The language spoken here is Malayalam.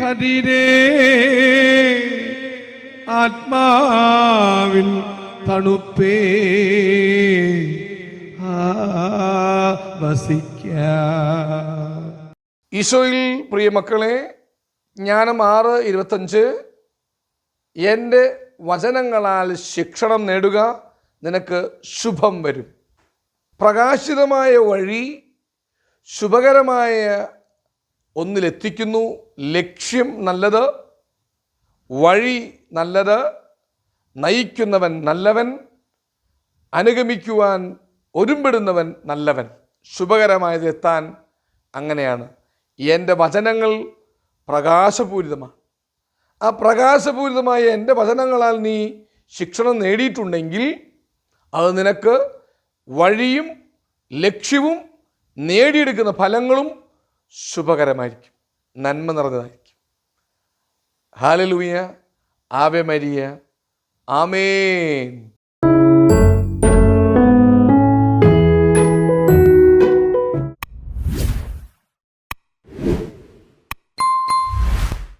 കതിരേ ആത്മാവിൽ തണുപ്പേ. വസിക്ക. ഈശോയിൽ പ്രിയ മക്കളെ ജ്ഞാനം ആറ് ഇരുപത്തഞ്ച്. എന്റെ വചനങ്ങളാൽ ശിക്ഷണം നേടുക നിനക്ക് ശുഭം വരും. പ്രകാശിതമായ വഴി ശുഭകരമായ ഒന്നിലെത്തിക്കുന്നു. ലക്ഷ്യം നല്ലത് വഴി നല്ലത് നയിക്കുന്നവൻ നല്ലവൻ അനുഗമിക്കുവാൻ ഒരുമ്പെടുന്നവൻ നല്ലവൻ. ശുഭകരമായത് എത്താൻ അങ്ങനെയാണ്. എന്റെ വചനങ്ങൾ പ്രകാശപൂരിതമാണ്. ആ പ്രകാശപൂരിതമായ എന്റെ വചനങ്ങളാൽ നീ ശിക്ഷണം നേടിയിട്ടുണ്ടെങ്കിൽ അത് നിനക്ക് വഴിയും ലക്ഷ്യവും നേടിയെടുക്കുന്ന ഫലങ്ങളും ശുഭകരമായിരിക്കും. നന്മ നിറഞ്ഞതായിരിക്കും. ഹാലലൂയ ആവെ മരിയ ആമേൻ.